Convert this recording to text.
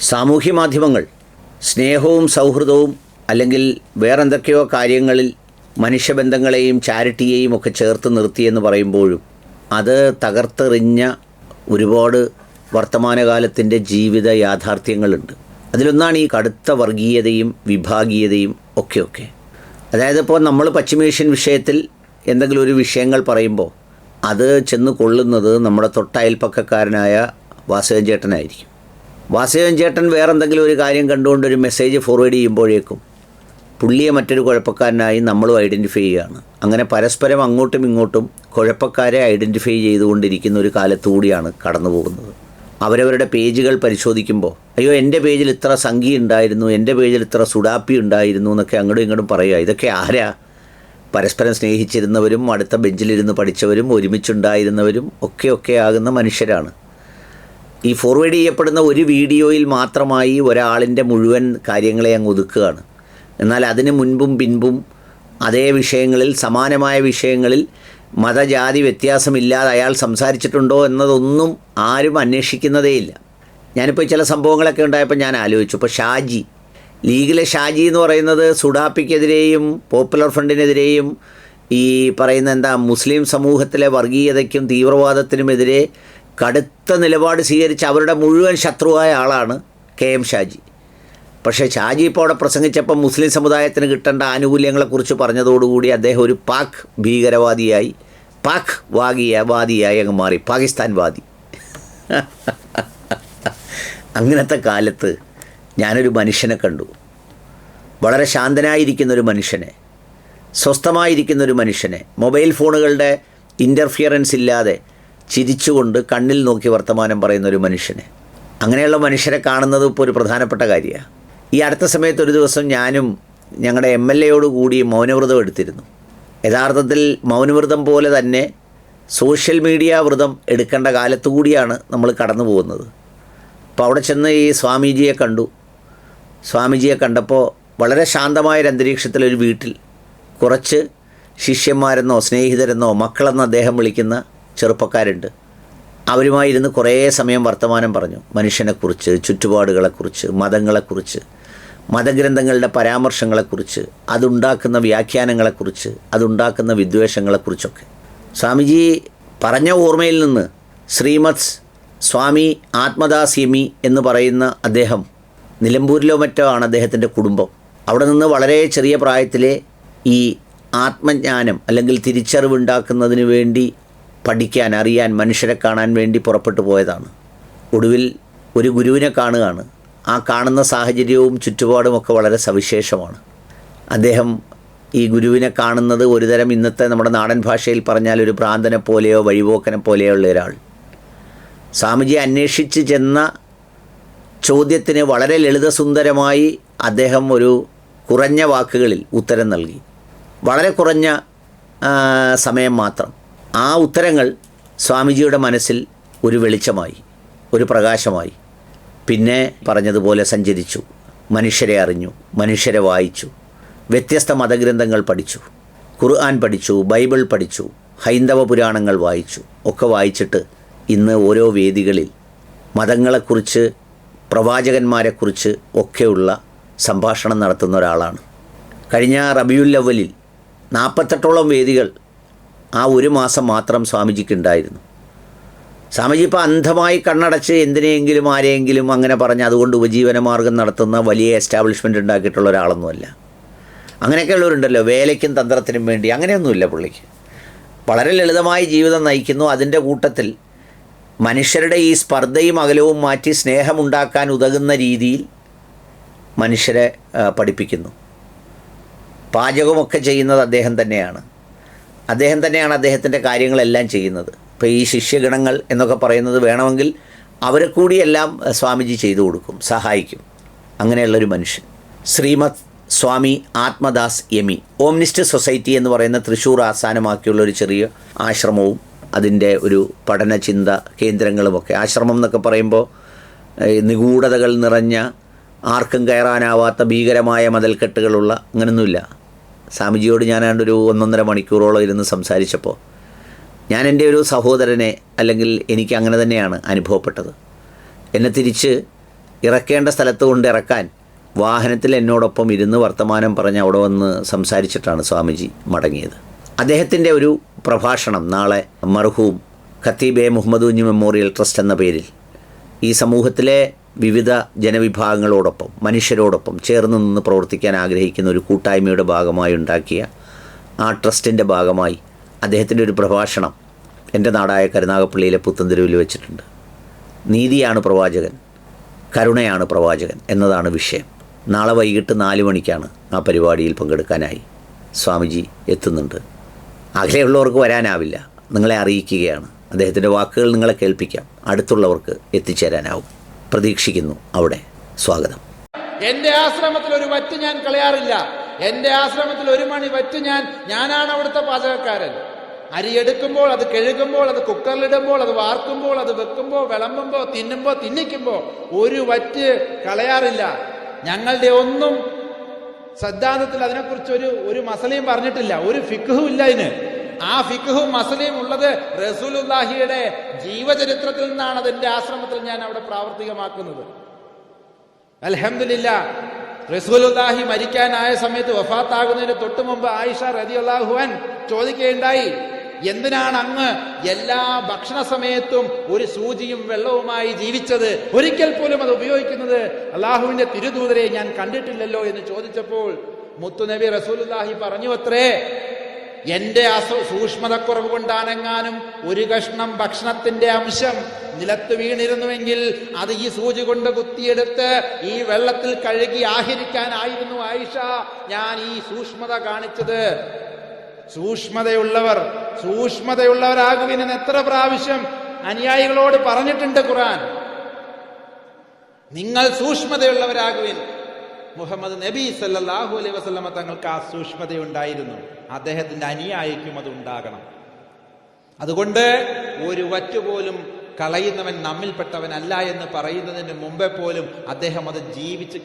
സാമൂഹ്യ മാധ്യമങ്ങൾ സ്നേഹവും സൗഹൃദവും അല്ലെങ്കിൽ വേറെന്തൊക്കെയോ കാര്യങ്ങളിൽ മനുഷ്യബന്ധങ്ങളെയും ചാരിറ്റിയെയും ഒക്കെ ചേർത്ത് നിർത്തിയെന്ന് പറയുമ്പോഴും അത് തകർത്തെറിഞ്ഞ ഒരുപാട് വർത്തമാനകാലത്തിന്റെ ജീവിത യാഥാർത്ഥ്യങ്ങളുണ്ട്. അതിലൊന്നാണ് ഈ കടുത്ത വർഗീയതയും വിഭാഗീയതയും ഒക്കെ ഒക്കെ അതായത് ഇപ്പോൾ നമ്മൾ പശ്ചിമേഷ്യൻ വിഷയത്തിൽ എന്തെങ്കിലും ഒരു വിഷയങ്ങൾ പറയുമ്പോൾ അത് ചെന്ന് കൊള്ളുന്നത് നമ്മുടെ തൊട്ടയൽപ്പക്കക്കാരനായ വാസുദേവൻ ചേട്ടനായിരിക്കും. വാസുദേവൻ ചേട്ടൻ വേറെന്തെങ്കിലും ഒരു കാര്യം കണ്ടുകൊണ്ട് ഒരു മെസ്സേജ് ഫോർവേഡ് ചെയ്യുമ്പോഴേക്കും പുള്ളിയെ മറ്റൊരു കുഴപ്പക്കാരനായി നമ്മളും ഐഡന്റിഫൈ ചെയ്യുകയാണ്. അങ്ങനെ പരസ്പരം അങ്ങോട്ടും ഇങ്ങോട്ടും കുഴപ്പക്കാരെ ഐഡന്റിഫൈ ചെയ്തുകൊണ്ടിരിക്കുന്ന ഒരു കാലത്തുകൂടിയാണ് കടന്നു പോകുന്നത്. അവരവരുടെ പേജുകൾ പരിശോധിക്കുമ്പോൾ അയ്യോ എന്റെ പേജിൽ ഇത്ര സംഖ്യ ഉണ്ടായിരുന്നു എന്റെ പേജിൽ ഇത്ര സുഡാപ്പി ഉണ്ടായിരുന്നു എന്നൊക്കെ അങ്ങോട്ടും ഇങ്ങോട്ടും പറയുക. ഇതൊക്കെ ആരാ? പരസ്പരം സ്നേഹിച്ചിരുന്നവരും അടുത്ത ബെഞ്ചിലിരുന്ന് പഠിച്ചവരും ഒരുമിച്ചുണ്ടായിരുന്നവരും ഒക്കെ ഒക്കെ ആകുന്ന മനുഷ്യരാണ്. ഈ ഫോർവേഡ് ചെയ്യപ്പെടുന്ന ഒരു വീഡിയോയിൽ മാത്രമായി ഒരാളിന്റെ മുഴുവൻ കാര്യങ്ങളെ അങ്ങ് ഒതുക്കുകയാണ്. എന്നാൽ അതിന് മുൻപും പിൻപും അതേ വിഷയങ്ങളിൽ സമാനമായ വിഷയങ്ങളിൽ മതജാതി വ്യത്യാസമില്ലാതെ അയാൾ സംസാരിച്ചിട്ടുണ്ടോ എന്നതൊന്നും ആരും അന്വേഷിക്കുന്നതേയില്ല ഞാനിപ്പോൾ ചില സംഭവങ്ങളൊക്കെ ഉണ്ടായപ്പോൾ ഞാൻ ആലോചിച്ചു. ഇപ്പോൾ ഷാജി ലീഗിലെ ഷാജി എന്ന് പറയുന്നത് സുഡാപ്പിക്കെതിരെയും പോപ്പുലർ ഫ്രണ്ടിനെതിരെയും ഈ പറയുന്ന എന്താ മുസ്ലിം സമൂഹത്തിലെ വർഗീയതയ്ക്കും തീവ്രവാദത്തിനുമെതിരെ കടുത്ത നിലപാട് സ്വീകരിച്ച അവരുടെ മുഴുവൻ ശത്രുവായ ആളാണ് കെ എം ഷാജി. പക്ഷേ ഷാജി ഇപ്പോൾ അവിടെ പ്രസംഗിച്ചപ്പോൾ മുസ്ലിം സമുദായത്തിന് കിട്ടേണ്ട ആനുകൂല്യങ്ങളെക്കുറിച്ച് പറഞ്ഞതോടുകൂടി അദ്ദേഹം ഒരു പാക് ഭീകരവാദിയായി പാക് വാഗിയ വാദിയായി അങ്ങ് മാറി പാകിസ്ഥാൻ വാദി അങ്ങനത്തെ കാലത്ത് ഞാനൊരു മനുഷ്യനെ കണ്ടു. വളരെ ശാന്തനായിരിക്കുന്നൊരു മനുഷ്യനെ സ്വസ്ഥമായിരിക്കുന്നൊരു മനുഷ്യനെ മൊബൈൽ ഫോണുകളുടെ ഇന്റർഫിയറൻസ് ഇല്ലാതെ ചിരിച്ചുകൊണ്ട് കണ്ണിൽ നോക്കി വർത്തമാനം പറയുന്ന ഒരു മനുഷ്യനെ. അങ്ങനെയുള്ള മനുഷ്യരെ കാണുന്നത് ഇപ്പോൾ ഒരു പ്രധാനപ്പെട്ട കാര്യമാണ് ഈ അടുത്ത സമയത്ത് ഒരു ദിവസം ഞാനും ഞങ്ങളുടെ എം എൽ എയോട് കൂടി മൗനവ്രതം എടുത്തിരുന്നു. യഥാർത്ഥത്തിൽ മൗനവ്രതം പോലെ തന്നെ സോഷ്യൽ മീഡിയ വ്രതം എടുക്കേണ്ട കാലത്തു കൂടിയാണ് നമ്മൾ കടന്നു പോകുന്നത്. അപ്പോൾ അവിടെ ചെന്ന് ഈ സ്വാമിജിയെ കണ്ടു. സ്വാമിജിയെ കണ്ടപ്പോൾ വളരെ ശാന്തമായ അന്തരീക്ഷത്തിലൊരു വീട്ടിൽ കുറച്ച് ശിഷ്യന്മാരെന്നോ സ്നേഹിതരെന്നോ മക്കളെന്നോ അദ്ദേഹം വിളിക്കുന്ന ചെറുപ്പക്കാരുണ്ട്. അവരുമായിരുന്ന് കുറേ സമയം വർത്തമാനം പറഞ്ഞു. മനുഷ്യനെക്കുറിച്ച് ചുറ്റുപാടുകളെക്കുറിച്ച് മതങ്ങളെക്കുറിച്ച് മതഗ്രന്ഥങ്ങളുടെ പരാമർശങ്ങളെക്കുറിച്ച് അതുണ്ടാക്കുന്ന വ്യാഖ്യാനങ്ങളെക്കുറിച്ച് അതുണ്ടാക്കുന്ന വിദ്വേഷങ്ങളെക്കുറിച്ചൊക്കെ. സ്വാമിജി പറഞ്ഞ ഓർമ്മയിൽ നിന്ന് ശ്രീമത് സ്വാമി ആത്മദാസ്യമി എന്ന് പറയുന്ന അദ്ദേഹം നിലമ്പൂരിലോ മറ്റോ ആണ് അദ്ദേഹത്തിന്റെ കുടുംബം. അവിടെ നിന്ന് വളരെ ചെറിയ പ്രായത്തിലെ ഈ ആത്മജ്ഞാനം അല്ലെങ്കിൽ തിരിച്ചറിവുണ്ടാക്കുന്നതിന് വേണ്ടി പഠിക്കാൻ അറിയാൻ മനുഷ്യരെ കാണാൻ വേണ്ടി പുറപ്പെട്ടു പോയതാണ്. ഒടുവിൽ ഒരു ഗുരുവിനെ കാണുകയാണ്. ആ കാണുന്ന സാഹചര്യവും ചുറ്റുപാടുമൊക്കെ വളരെ സവിശേഷമാണ്. അദ്ദേഹം ഈ ഗുരുവിനെ കാണുന്നത് ഒരുതരം ഇന്നത്തെ നമ്മുടെ നാടൻ ഭാഷയിൽ പറഞ്ഞാൽ ഒരു ഭ്രാന്തനെ പോലെയോ വഴിപോക്കനെ പോലെയോ ഉള്ള ഒരാൾ. സ്വാമിജി അന്വേഷിച്ച് ചെന്ന ചോദ്യത്തിന് വളരെ ലളിതസുന്ദരമായി അദ്ദേഹം ഒരു കുറഞ്ഞ വാക്കുകളിൽ ഉത്തരം നൽകി. വളരെ കുറഞ്ഞ സമയം മാത്രം. ആ ഉത്തരങ്ങൾ സ്വാമിജിയുടെ മനസ്സിൽ ഒരു വെളിച്ചമായി ഒരു പ്രകാശമായി. പിന്നെ പറഞ്ഞതുപോലെ സഞ്ചരിച്ചു മനുഷ്യരെ അറിഞ്ഞു മനുഷ്യരെ വായിച്ചു വ്യത്യസ്ത മതഗ്രന്ഥങ്ങൾ പഠിച്ചു ഖുർആൻ പഠിച്ചു ബൈബിൾ പഠിച്ചു ഹൈന്ദവ പുരാണങ്ങൾ വായിച്ചു ഒക്കെ വായിച്ചിട്ട് ഇന്ന് ഓരോ വേദികളിൽ മതങ്ങളെക്കുറിച്ച് പ്രവാചകന്മാരെക്കുറിച്ച് ഒക്കെയുള്ള സംഭാഷണം നടത്തുന്ന ഒരാളാണ്. കഴിഞ്ഞ റബിയുൽ അവലിൽ നാൽപ്പത്തെട്ടോളം വേദികൾ ആ ഒരു മാസം മാത്രം സ്വാമിജിക്ക് ഉണ്ടായിരുന്നു. സ്വാമിജി ഇപ്പോൾ അന്ധമായി കണ്ണടച്ച് എന്തിനെയെങ്കിലും ആരെയെങ്കിലും അങ്ങനെ പറഞ്ഞ് അതുകൊണ്ട് ഉപജീവനമാർഗം നടത്തുന്ന വലിയ എസ്റ്റാബ്ലിഷ്മെന്റ് ഉണ്ടാക്കിയിട്ടുള്ള ഒരാളൊന്നുമല്ല. അങ്ങനെയൊക്കെയുള്ളവരുണ്ടല്ലോ വേലയ്ക്കും തന്ത്രത്തിനും വേണ്ടി. അങ്ങനെയൊന്നുമില്ല പുള്ളിക്ക്. വളരെ ലളിതമായി ജീവിതം നയിക്കുന്നു. അതിന്റെ കൂട്ടത്തിൽ മനുഷ്യരുടെ ഈ സ്പർദ്ധയും അകലവും മാറ്റി സ്നേഹമുണ്ടാക്കാൻ ഉതകുന്ന രീതിയിൽ മനുഷ്യരെ പഠിപ്പിക്കുന്നു. പാചകമൊക്കെ ചെയ്യുന്നത് അദ്ദേഹം തന്നെയാണ്. അദ്ദേഹം തന്നെയാണ് അദ്ദേഹത്തിന്റെ കാര്യങ്ങളെല്ലാം ചെയ്യുന്നത്. ഇപ്പോൾ ഈ ശിഷ്യഗണങ്ങൾ എന്നൊക്കെ പറയുന്നത് വേണമെങ്കിൽ അവരെ കൂടിയെല്ലാം സ്വാമിജി ചെയ്തു കൊടുക്കും സഹായിക്കും. അങ്ങനെയുള്ളൊരു മനുഷ്യൻ. ശ്രീമത് സ്വാമി ആത്മദാസ് യമി ഓംനിസ്റ്റ് സൊസൈറ്റി എന്ന് പറയുന്ന തൃശ്ശൂർ ആസ്ഥാനമാക്കിയുള്ള ഒരു ചെറിയ ആശ്രമവും അതിന്റെ ഒരു പഠന ചിന്ത കേന്ദ്രങ്ങളുമൊക്കെ. ആശ്രമം എന്നൊക്കെ പറയുമ്പോൾ നിഗൂഢതകൾ നിറഞ്ഞ ആർക്കും കയറാനാവാത്ത ഭീകരമായ മതിൽക്കെട്ടുകളുള്ള അങ്ങനെയൊന്നുമില്ല സ്വാമിജിയോട് ഞാൻ ഒരു ഒന്നൊന്നര മണിക്കൂറോളം ഇരുന്ന് സംസാരിച്ചപ്പോൾ ഞാൻ എന്റെ ഒരു സഹോദരനെ അല്ലെങ്കിൽ എനിക്ക് അങ്ങനെ തന്നെയാണ് അനുഭവപ്പെട്ടത്. എന്നെ തിരിച്ച് ഇറക്കേണ്ട സ്ഥലത്ത് കൊണ്ട് ഇറക്കാൻ വാഹനത്തിൽ എന്നോടൊപ്പം ഇരുന്ന് വർത്തമാനം പറഞ്ഞ് അവിടെ വന്ന് സംസാരിച്ചിട്ടാണ് സ്വാമിജി മടങ്ങിയത്. അദ്ദേഹത്തിന്റെ ഒരു പ്രഭാഷണം നാളെ മർഹൂം ഖത്തീബെ മുഹമ്മദ് കുഞ്ഞ് മെമ്മോറിയൽ ട്രസ്റ്റ് എന്ന പേരിൽ ഈ സമൂഹത്തിലെ വിവിധ ജനവിഭാഗങ്ങളോടൊപ്പം മനുഷ്യരോടൊപ്പം ചേർന്ന് നിന്ന് പ്രവർത്തിക്കാൻ ആഗ്രഹിക്കുന്ന ഒരു കൂട്ടായ്മയുടെ ഭാഗമായി ഉണ്ടാക്കിയ ആ ട്രസ്റ്റിന്റെ ഭാഗമായി അദ്ദേഹത്തിന്റെ ഒരു പ്രഭാഷണം എന്റെ നാടായ കരുനാഗപ്പള്ളിയിലെ പുത്തൻതെരുവിൽ വെച്ചിട്ടുണ്ട്. നീതിയാണ് പ്രവാചകൻ കരുണയാണ് പ്രവാചകൻ എന്നതാണ് വിഷയം. നാളെ വൈകിട്ട് നാല് മണിക്കാണ് ആ പരിപാടിയിൽ പങ്കെടുക്കാനായി സ്വാമിജി എത്തുന്നുണ്ട്. അകലെയുള്ളവർക്ക് വരാനാവില്ല നിങ്ങളെ അറിയിക്കുകയാണ്. അദ്ദേഹത്തിന്റെ വാക്കുകൾ നിങ്ങളെ കേൾപ്പിക്കാം. അടുത്തുള്ളവർക്ക് എത്തിച്ചേരാനാവും. പ്രതീക്ഷിക്കുന്നു അവിടെ സ്വാഗതം. എന്റെ ആശ്രമത്തിൽ ഒരു വറ്റ് ഞാൻ കളയാറില്ല. എന്റെ ആശ്രമത്തിൽ ഒരു മണി വറ്റ് ഞാൻ ഞാനാണ് അവിടുത്തെ പാചകക്കാരൻ. അരി എടുക്കുമ്പോൾ അത് കഴുകുമ്പോൾ അത് കുക്കറിലിടുമ്പോൾ അത് വാർക്കുമ്പോൾ അത് വെക്കുമ്പോൾ വിളമ്പുമ്പോൾ തിന്നുമ്പോൾ തിന്നിക്കുമ്പോൾ ഒരു വറ്റ് കളയാറില്ല. ഞങ്ങളുടെ ഒന്നും സിദ്ധാന്തത്തിൽ അതിനെക്കുറിച്ച് ഒരു ഒരു മസലയും പറഞ്ഞിട്ടില്ല. ഒരു ഫിഖും ഇല്ല ഇതിന് ആ ഫിഖും മസലയും ഉള്ളത് റസൂലുല്ലാഹിയുടെ ജീവചരിത്രത്തിൽ നിന്നാണ് അതിന്റെ ആശ്രമത്തിൽ ഞാൻ അവിടെ പ്രാവർത്തികമാക്കുന്നത്. അലഹമില്ല റസൂലുല്ലാഹി മരിക്കാനായ സമയത്ത് വഫാത്താകുന്നതിന് തൊട്ടു മുമ്പ് ആയിഷ റതിയുള്ളാഹുവൻ ചോദിക്കുകയുണ്ടായി എന്തിനാണ് അങ്ങ് എല്ലാ ഭക്ഷണ സമയത്തും ഒരു സൂചിയും വെള്ളവുമായി ജീവിച്ചത്? ഒരിക്കൽ പോലും അത് ഉപയോഗിക്കുന്നത് അള്ളാഹുവിന്റെ തിരുദൂതരെ ഞാൻ കണ്ടിട്ടില്ലല്ലോ എന്ന് ചോദിച്ചപ്പോൾ മുത്തുനബി റസൂലുല്ലാഹി പറഞ്ഞു അത്രേ എന്റെ അസു സൂക്ഷ്മതക്കുറവ് കൊണ്ടാണെങ്ങാനും ഒരു കഷ്ണം ഭക്ഷണത്തിന്റെ അംശം നിലത്ത് വീണിരുന്നുവെങ്കിൽ അത് ഈ സൂചി കൊണ്ട് കുത്തിയെടുത്ത് ഈ വെള്ളത്തിൽ കഴുകി ആഹരിക്കാനായിരുന്നു ആയിഷ. ഞാൻ ഈ സൂക്ഷ്മത കാണിച്ചത്. സൂക്ഷ്മതയുള്ളവർ സൂക്ഷ്മതയുള്ളവരാകുവിനെന്ന് എത്ര പ്രാവശ്യം അനുയായികളോട് പറഞ്ഞിട്ടുണ്ട് ഖുറാൻ നിങ്ങൾ സൂക്ഷ്മതയുള്ളവരാകുവിൻ. മുഹമ്മദ് നബി സല്ലല്ലാഹു അലൈഹി തങ്ങൾക്ക് ആ സൂക്ഷ്മതയുണ്ടായിരുന്നു. അദ്ദേഹത്തിന്റെ അനുയായിക്കും അത് ഉണ്ടാകണം. അതുകൊണ്ട് ഒരു വറ്റുപോലും കളയുന്നവൻ നമ്മിൽപ്പെട്ടവനല്ല എന്ന് പറയുന്നതിന് മുമ്പേ പോലും അദ്ദേഹം അത് ജീവിച്ച്